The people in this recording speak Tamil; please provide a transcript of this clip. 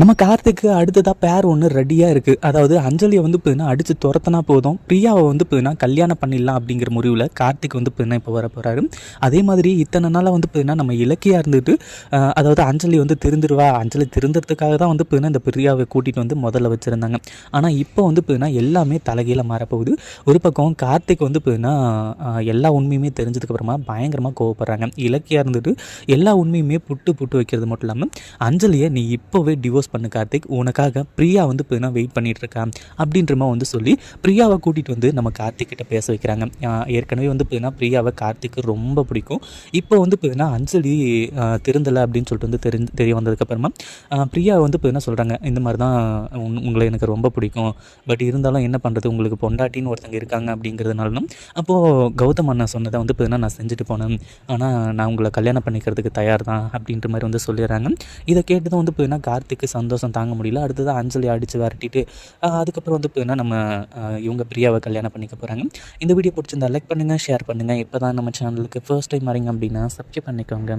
நம்ம கார்த்திக்கு அடுத்ததாக பேர் ஒன்று ரெடியாக இருக்குது அதாவது அஞ்சலியை வந்து பார்த்தீங்கன்னா அடித்து துரத்தினா போதும். பிரியாவை வந்து பார்த்தீங்கன்னா கல்யாணம் பண்ணிடலாம் அப்படிங்கிற முடிவில் கார்த்திக் வந்து பார்த்தீங்கன்னா இப்போ வர போகிறாரு அதே மாதிரி இத்தனை நாளாக வந்து பார்த்தீங்கன்னா நம்ம இலக்கியாக இருந்துட்டு அதாவது அஞ்சலி வந்து திருந்துருவா. அஞ்சலி திருந்துறதுக்காக தான் வந்து பார்த்தீங்கன்னா இந்த பிரியாவை கூட்டிகிட்டு வந்து முதல்ல வச்சுருந்தாங்க. ஆனால் இப்போ வந்து பார்த்தீங்கன்னா எல்லாமே தலைகீழ மாறப்போகுது. ஒரு பக்கம் கார்த்திக் வந்து பார்த்தீங்கன்னா எல்லா உண்மையுமே தெரிஞ்சதுக்கப்புறமா பயங்கரமாக கோவப்படுறாங்க. இலக்கியாக இருந்துட்டு எல்லா உண்மையுமே புட்டு புட்டு வைக்கிறது மட்டும் இல்லாமல் அஞ்சலியை நீ இப்போவே டிவோர்ஸ் பண்ணு கார்த்திக் உனக்காக பிரியா வந்து இப்போ வெயிட் பண்ணிகிட்ருக்கான் இருக்கா அப்படின்ற மாதிரி வந்து சொல்லி பிரியாவை கூட்டிகிட்டு வந்து நம்ம கார்த்திக் கிட்ட பேச வைக்கிறாங்க. ஏற்கனவே வந்து பார்த்தீங்கன்னா பிரியாவை கார்த்திக்கு ரொம்ப பிடிக்கும். இப்போ வந்து பார்த்தீங்கன்னா அஞ்சலி திருந்தலை அப்படின்னு சொல்லிட்டு வந்து தெரிஞ்சு தெரிய வந்ததுக்கப்புறமா பிரியா வந்து பார்த்தீங்கன்னா சொல்கிறாங்க இந்த மாதிரி தான் உங்களை எனக்கு ரொம்ப பிடிக்கும். பட் இருந்தாலும் என்ன பண்ணுறது உங்களுக்கு பொண்டாட்டின்னு ஒருத்தங்க இருக்காங்க அப்படிங்கிறதுனாலும் அப்போது கௌதம் அண்ணா சொன்னதை வந்து பார்த்தீங்கன்னா நான் செஞ்சுட்டு போனேன். ஆனால் நான் உங்களை கல்யாணம் பண்ணிக்கிறதுக்கு தயார் தான் அப்படின்ற மாதிரி வந்து சொல்லிடுறாங்க. இதை கேட்டு தான் வந்து பார்த்தீங்கன்னா கார்த்திக்கு சந்தோஷம் தாங்க முடியல. அடுத்தது அஞ்சலி அடித்து விரட்டிட்டு அதுக்கப்புறம் வந்து பார்த்தீங்கன்னா நம்ம இவங்க பிரியாவை கல்யாணம் பண்ணிக்க போகிறாங்க இந்த வீடியோ பிடிச்சிருந்தா லைக் பண்ணுங்கள் ஷேர் பண்ணுங்கள் இப்போ தான் நம்ம சேனலுக்கு ஃபர்ஸ்ட் டைம் வரீங்க அப்படின்னா சப்ஸ்கிரைப் பண்ணிக்கோங்க.